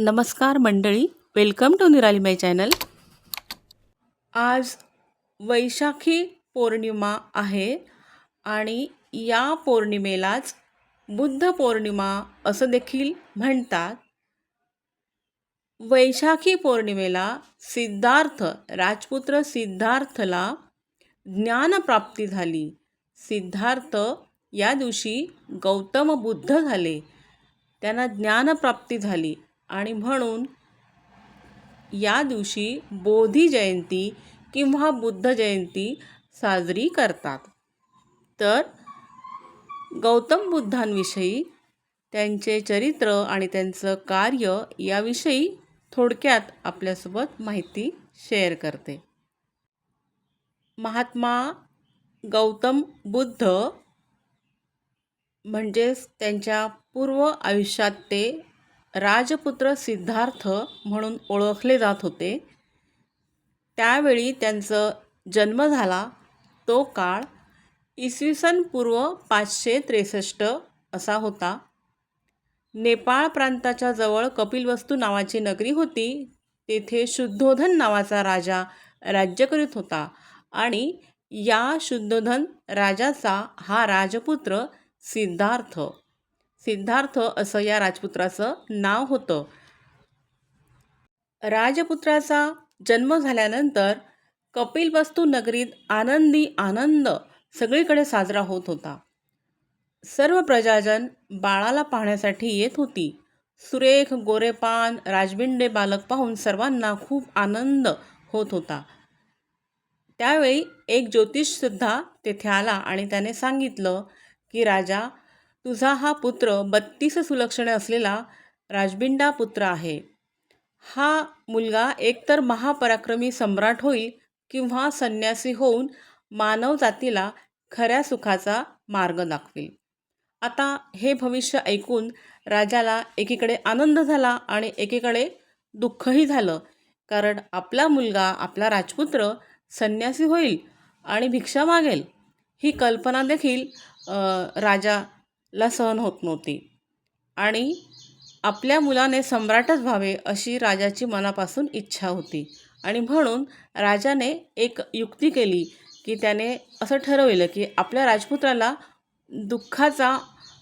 नमस्कार मंडळी welcome to निराली माय चॅनल आज वैशाखी पौर्णिमा आहे आणि या पौर्णिमेलाच बुद्ध पौर्णिमा असं देखील म्हणतात. वैशाखी पौर्णिमेला सिद्धार्थ राजपुत्र सिद्धार्थला ज्ञानप्राप्ती झाली. सिद्धार्थ या दिवशी गौतम बुद्ध झाले. त्यांना ज्ञानप्राप्ती झाली. आणि म्हणून या दिवशी बोधी जयंती किंवा बुद्ध जयंती साजरी करतात. तर गौतम बुद्धांविषयी त्यांचे चरित्र आणि त्यांचं कार्य याविषयी थोडक्यात आपल्यासोबत माहिती शेअर करते. महात्मा गौतम बुद्ध म्हणजेच त्यांच्या पूर्व आयुष्यात ते राजपुत्र सिद्धार्थ म्हणून ओळखले जात होते. त्यावेळी त्यांचं जन्म झाला तो काळ इसवी पूर्व पाचशे त्रेसष्ट असा होता. नेपाळ प्रांताच्या जवळ कपिलवस्तू नावाची नगरी होती. तेथे शुद्धोधन नावाचा राजा राज्य करीत होता आणि या शुद्धोधन राजाचा हा राजपुत्र सिद्धार्थ. सिद्धार्थ असं या राजपुत्राचं नाव होतं. राजपुत्राचा जन्म झाल्यानंतर कपिलवस्तू नगरीत आनंदी आनंद सगळीकडे साजरा होत होता. सर्व प्रजाजन बाळाला पाहण्यासाठी येत होती. सुरेख गोरेपान राजबिंडे बालक पाहून सर्वांना खूप आनंद होत होता. त्यावेळी एक ज्योतिषसुद्धा तेथे आला आणि त्याने सांगितलं की राजा तुझा हा पुत्र बत्तीस सुलक्षणे असलेला राजबिंडा पुत्र आहे. हा मुलगा एकतर महापराक्रमी सम्राट होईल किंवा संन्यासी होऊन मानव जातीला खऱ्या सुखाचा मार्ग दाखवेल. आता हे भविष्य ऐकून राजाला एकीकडे आनंद झाला आणि एकीकडे दुःखही झालं कारण आपला मुलगा आपला राजपुत्र संन्यासी होईल आणि भिक्षा मागेल. ही कल्पना देखील राजा ला सहन होत नव्हती. आणि आपल्या मुलाने सम्राटच व्हावे अशी राजाची मनापासून इच्छा होती. आणि म्हणून राजाने एक युक्ती केली की त्याने असं ठरवलं की आपल्या राजपुत्राला दुःखाचा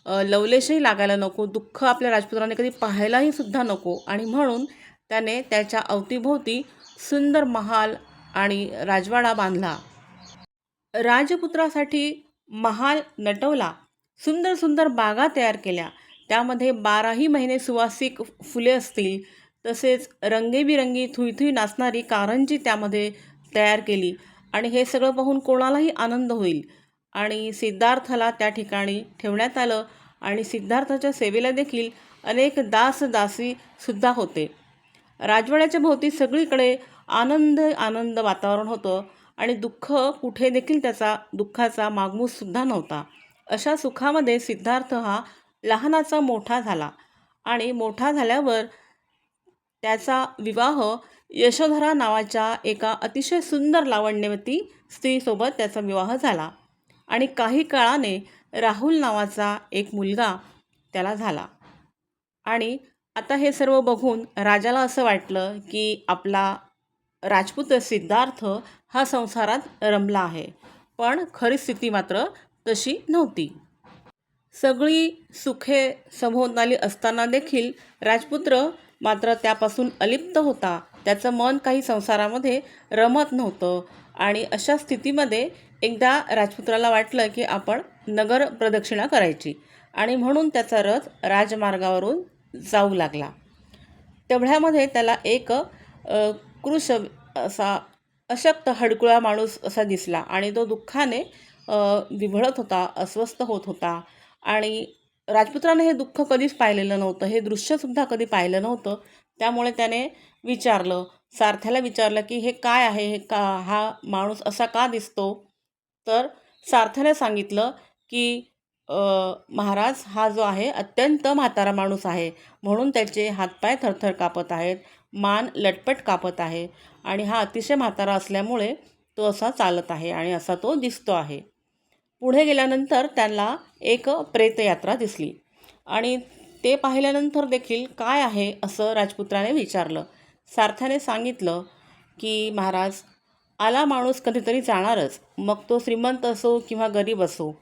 लवलेशही लागायला नको दुःख आपल्या राजपुत्राने कधी पाहायलाही सुद्धा नको. आणि म्हणून त्याने त्याच्या अवतीभोवती सुंदर महाल आणि राजवाडा बांधला. राजपुत्रासाठी महाल नटवला. सुंदर सुंदर बागा तयार केल्या. त्यामध्ये बाराही महिने सुवासिक फुले असतील. तसेच रंगेबिरंगी थुईथुई नाचणारी कारंजी त्यामध्ये तयार केली. आणि हे सगळं पाहून कोणालाही आनंद होईल. आणि सिद्धार्थला त्या ठिकाणी ठेवण्यात आलं. आणि सिद्धार्थाच्या सेवेला देखील अनेक दास दासीसुद्धा होते. राजवाड्याच्या भोवती सगळीकडे आनंद आनंद वातावरण होतं. आणि दुःख कुठे देखील त्याचा दुःखाचा मागमूससुद्धा नव्हता. अशा सुखामध्ये सिद्धार्थ हा लहानाचा मोठा झाला. आणि मोठा झाल्यावर त्याचा विवाह यशोधरा नावाच्या एका अतिशय सुंदर लावण्यवती स्त्रीसोबत त्याचा विवाह झाला. आणि काही काळाने राहुल नावाचा एक मुलगा त्याला झाला. आणि आता हे सर्व बघून राजाला असं वाटलं की आपला राजपुत्र सिद्धार्थ हा संसारात रमला आहे. पण खरी स्थिती मात्र तशी नव्हती. सगळी सुखे सभोवताली असताना देखील राजपुत्र मात्र त्यापासून अलिप्त होता. त्याचं मन काही संसारामध्ये रमत नव्हतं आणि अशा स्थितीमध्ये एकदा राजपुत्राला वाटलं की आपण नगर प्रदक्षिणा करायची आणि म्हणून त्याचा रथ राजमार्गावरून जाऊ लागला. तेवढ्यामध्ये त्याला एक कृश असा अशक्त हडकुळा माणूस असा दिसला आणि तो दुःखाने विभळत होता अस्वस्थ होत होता. आणि राजपुत्राने हे दुःख कधीच पाहिलेलं नव्हतं. हे दृश्यसुद्धा कधी पाहिलं नव्हतं. त्यामुळे त्याने विचारलं सारथ्याला विचारलं की हे काय आहे? हे का हा माणूस असा का दिसतो? तर सारथ्याने सांगितलं की महाराज हा जो आहे अत्यंत म्हातारा माणूस आहे. म्हणून त्याचे हातपाय थरथर कापत आहेत मान लटपट कापत आहे. आणि हा अतिशय म्हातारा असल्यामुळे तो असा चालत आहे आणि असा तो दिसतो आहे. पुढे गेल्यानंतर त्यांना एक प्रेतयात्रा दिसली. आणि ते पाहिल्यानंतर देखील काय आहे असं राजपुत्राने विचारलं. सारथ्याने सांगितलं की महाराज आला माणूस कधीतरी जाणारच. मग तो श्रीमंत असो किंवा गरीब असो.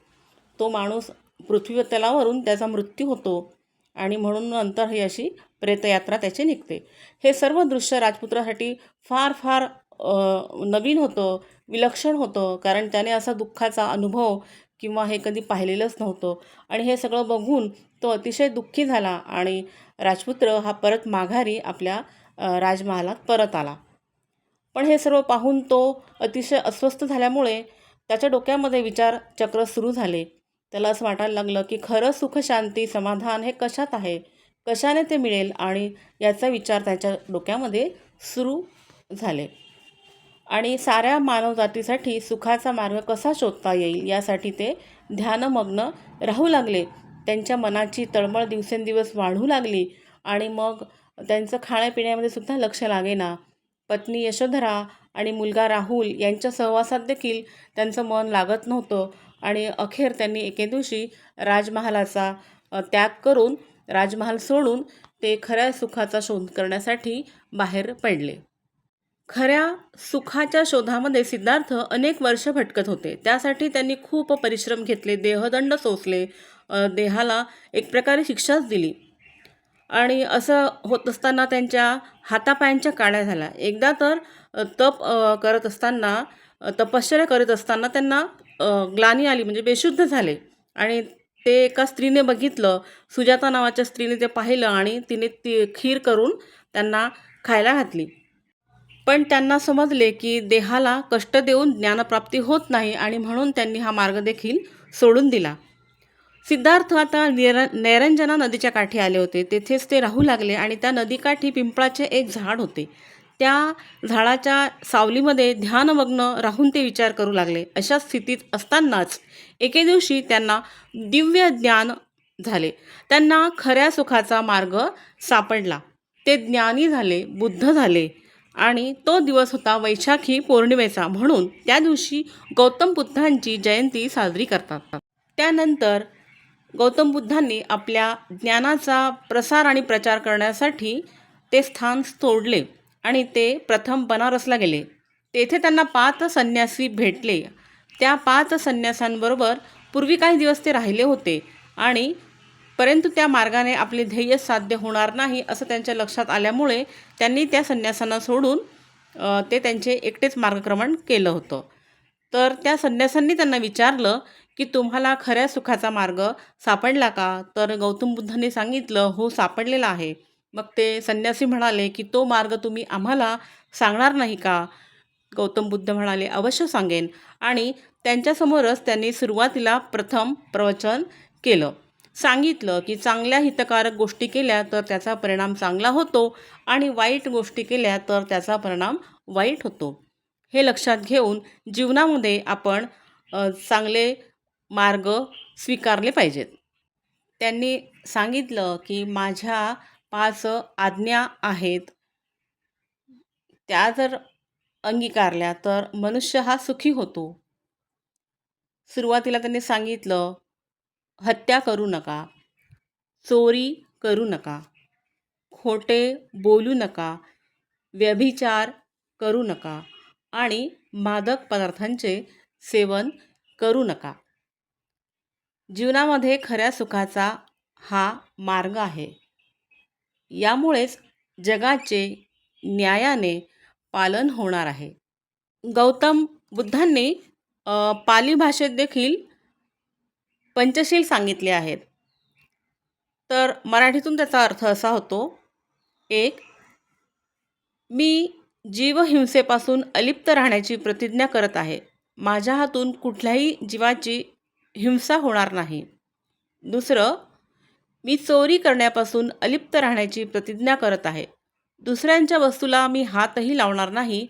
तो माणूस पृथ्वी तलावरून त्याचा मृत्यू होतो आणि म्हणून नंतर ही अशी प्रेतयात्रा त्याची निघते. हे सर्व दृश्य राजपुत्रासाठी फार फार नवीन होतं विलक्षण होतं कारण त्याने असा दुःखाचा अनुभव किंवा हे कधी पाहिलेलंच नव्हतं. आणि हे सगळं बघून तो अतिशय दुःखी झाला आणि राजपुत्र हा परत माघारी आपल्या राजमहालात परत आला. पण हे सर्व पाहून तो अतिशय अस्वस्थ झाल्यामुळे त्याच्या डोक्यामध्ये विचार चक्र सुरू झाले. त्याला असं वाटायला लागलं की खरं सुख शांती समाधान हे कशात आहे? कशाने ते मिळेल? आणि याचा विचार त्याच्या डोक्यामध्ये सुरू झाले. आणि साऱ्या मानवजातीसाठी सुखाचा मार्ग कसा शोधता येईल यासाठी ते ध्यानमग्न राहू लागले. त्यांच्या मनाची तळमळ दिवसेंदिवस वाढू लागली आणि मग त्यांचं खाण्यापिण्यामध्ये सुद्धा लक्ष लागेना. पत्नी यशोधरा आणि मुलगा राहुल यांच्या सहवासात देखील त्यांचं मन लागत नव्हतं आणि अखेर त्यांनी एके दिवशी राजमहालाचा त्याग करून राजमहाल सोडून ते खऱ्या सुखाचा शोध करण्यासाठी बाहेर पडले. खऱ्या सुखाच्या शोधामध्ये सिद्धार्थ अनेक वर्ष भटकत होते. त्यासाठी त्यांनी खूप परिश्रम घेतले देहदंड सोसले देहाला एक प्रकारे शिक्षाच दिली. आणि असं होत असताना त्यांच्या हातापायांच्या काड्या झाल्या. एकदा तर तप करत असताना तपश्चर्या करत असताना त्यांना ग्लानी आली म्हणजे बेशुद्ध झाले. आणि ते एका स्त्रीने बघितलं सुजाता नावाच्या स्त्रीने ते पाहिलं आणि तिने ती खीर करून त्यांना खायला घातली. पण त्यांना समजले की देहाला कष्ट देऊन ज्ञानप्राप्ती होत नाही आणि म्हणून त्यांनी हा मार्ग देखील सोडून दिला. सिद्धार्थ आता निर नैरंजना नदीच्या काठी आले होते. तेथेच ते राहू लागले आणि त्या नदीकाठी पिंपळाचे एक झाड होते. त्या झाडाच्या सावलीमध्ये ध्यानमग्न राहून ते विचार करू लागले. अशा स्थितीत असतानाच एके दिवशी त्यांना दिव्य ज्ञान झाले. त्यांना खऱ्या सुखाचा मार्ग सापडला. ते ज्ञानी झाले बुद्ध झाले. आणि तो दिवस होता वैशाखी पौर्णिमेचा म्हणून त्या दिवशी गौतम बुद्धांची जयंती साजरी करतात. त्यानंतर गौतम बुद्धांनी आपल्या ज्ञानाचा प्रसार आणि प्रचार करण्यासाठी ते स्थान सोडले आणि ते प्रथम बनारसला गेले. तेथे त्यांना पाच संन्यासी भेटले. त्या पाच संन्यासांबरोबर पूर्वी काही दिवस ते राहिले होते आणि परंतु त्या मार्गाने आपले ध्येय साध्य होणार नाही असं त्यांच्या लक्षात आल्यामुळे त्यांनी त्या संन्यासांना सोडून ते त्यांचे एकटेच मार्गक्रमण केलं होतं. तर त्या संन्यासांनी त्यांना विचारलं की तुम्हाला खऱ्या सुखाचा मार्ग सापडला का? तर गौतम बुद्धांनी सांगितलं हो सापडलेला आहे. मग ते संन्यासी म्हणाले की तो मार्ग तुम्ही आम्हाला सांगणार नाही का? गौतम बुद्ध म्हणाले अवश्य सांगेन. आणि त्यांच्यासमोरच त्यांनी सुरुवातीला प्रथम प्रवचन केलं. सांगितलं की चांगल्या हितकारक गोष्टी केल्या तर त्याचा परिणाम चांगला होतो आणि वाईट गोष्टी केल्या तर त्याचा परिणाम वाईट होतो. हे लक्षात घेऊन जीवनामध्ये आपण चांगले मार्ग स्वीकारले पाहिजेत. त्यांनी सांगितलं की माझ्या पाच आज्ञा आहेत. त्या जर अंगीकारल्या तर मनुष्य हा सुखी होतो. सुरुवातीला त्यांनी सांगितलं हत्या करू नका चोरी करू नका खोटे बोलू नका व्यभिचार करू नका आणि मादक पदार्थांचे सेवन करू नका. जीवनामध्ये खऱ्या सुखाचा हा मार्ग आहे. यामुळेच जगाचे न्यायाने पालन होणार आहे. गौतम बुद्धांनी पाली भाषेत देखील पंचशील सांगितले आहेत. तर मराठीतून त्याचा अर्थ असा होतो एक मी जीवहिंसेपासून अलिप्त राहण्याची प्रतिज्ञा करत आहे. माझ्या हातून कुठल्याही जीवाची हिंसा होणार नाही. दुसरं मी चोरी करण्यापासून अलिप्त राहण्याची प्रतिज्ञा करत आहे. दुसऱ्यांच्या वस्तूला मी हातही लावणार नाही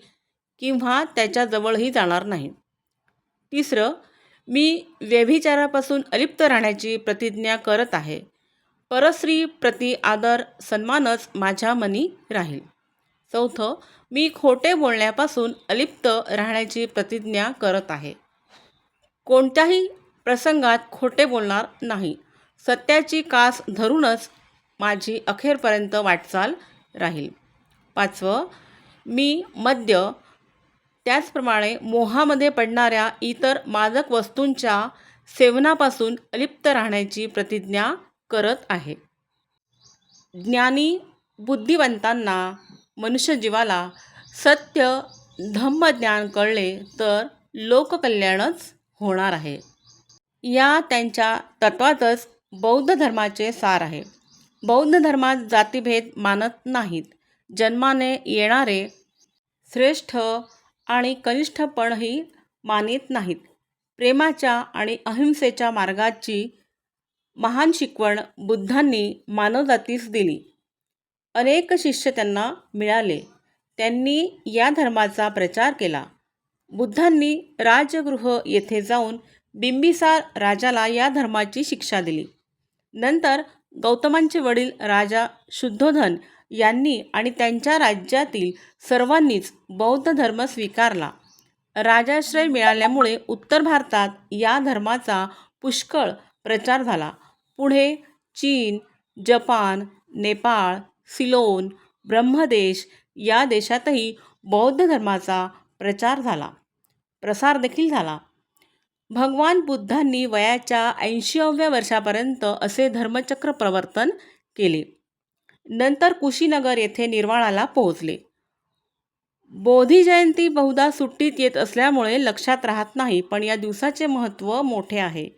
किंवा त्याच्याजवळही जाणार नाही. तिसरं मी व्यभिचारापासून अलिप्त राहण्याची प्रतिज्ञा करत आहे. परस्त्री प्रति आदर सन्मानच माझ्या मनी राहील. चौथं मी खोटे बोलण्यापासून अलिप्त राहण्याची प्रतिज्ञा करत आहे. कोणत्याही प्रसंगात खोटे बोलणार नाही. सत्याची कास धरूनच माझी अखेरपर्यंत वाटचाल राहील. पाचवं मी मद्य त्याचप्रमाणे मोहामध्ये पडणाऱ्या इतर मादक वस्तूंच्या सेवनापासून अलिप्त राहण्याची प्रतिज्ञा करत आहे. ज्ञानी बुद्धिवंतांना मनुष्यजीवाला सत्य धम्मज्ञान कळले तर लोककल्याणच होणार आहे. या त्यांच्या तत्वातच बौद्ध धर्माचे सार आहे. बौद्ध धर्मात जातीभेद मानत नाहीत. जन्माने येणारे श्रेष्ठ आणि कनिष्ठपणही मानित नाहीत. प्रेमाच्या आणि अहिंसेच्या मार्गाची महान शिकवण बुद्धांनी मानवजातीस दिली. अनेक शिष्य त्यांना मिळाले. त्यांनी या धर्माचा प्रचार केला. बुद्धांनी राजगृह येथे जाऊन बिंबिसार राजाला या धर्माची शिक्षा दिली. नंतर गौतमांचे वडील राजा शुद्धोधन यांनी आणि त्यांच्या राज्यातील सर्वांनीच बौद्ध धर्म स्वीकारला. राजाश्रय मिळाल्यामुळे उत्तर भारतात या धर्माचा पुष्कळ प्रचार झाला. पुढे चीन जपान नेपाळ सिलोन ब्रह्मदेश या देशातही बौद्ध धर्माचा प्रचार झाला. प्रसार देखील झाला. भगवान बुद्धांनी वयाच्या ऐंशीव्या वर्षापर्यंत असे धर्मचक्र प्रवर्तन केले. नंतर कुशीनगर येथे निर्वाळाला पोहोचले. बोधी जयंती बहुधा सुट्टीत येत असल्यामुळे लक्षात राहत नाही पण या दिवसाचे महत्त्व मोठे आहे.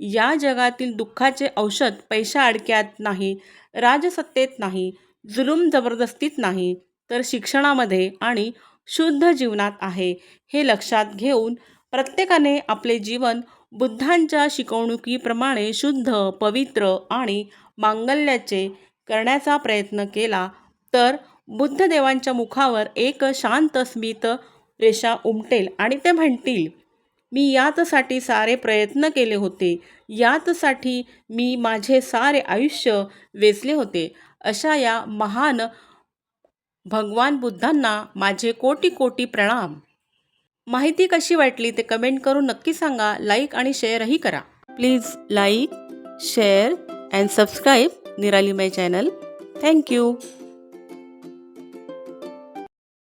या जगातील दुःखाचे औषध पैशा अडक्यात नाही राजसत्तेत नाही जुलूम जबरदस्तीत नाही तर शिक्षणामध्ये आणि शुद्ध जीवनात आहे हे लक्षात घेऊन प्रत्येकाने आपले जीवन बुद्धांच्या शिकवणुकीप्रमाणे शुद्ध पवित्र आणि मांगल्याचे करण्याचा प्रयत्न केला तर बुद्धदेवांच्या मुखावर एक शांत स्मित रेषा उमटेल आणि ते म्हणतील मी यातसाठी सारे प्रयत्न केले होते. यातसाठी मी माझे सारे आयुष्य वेचले होते. अशा या महान भगवान बुद्धांना माझे कोटी कोटी प्रणाम. माहिती कशी वाटली ते कमेंट करून नक्की सांगा. लाईक आणि शेअरही करा. Please like share and subscribe. Nirali my channel. Thank you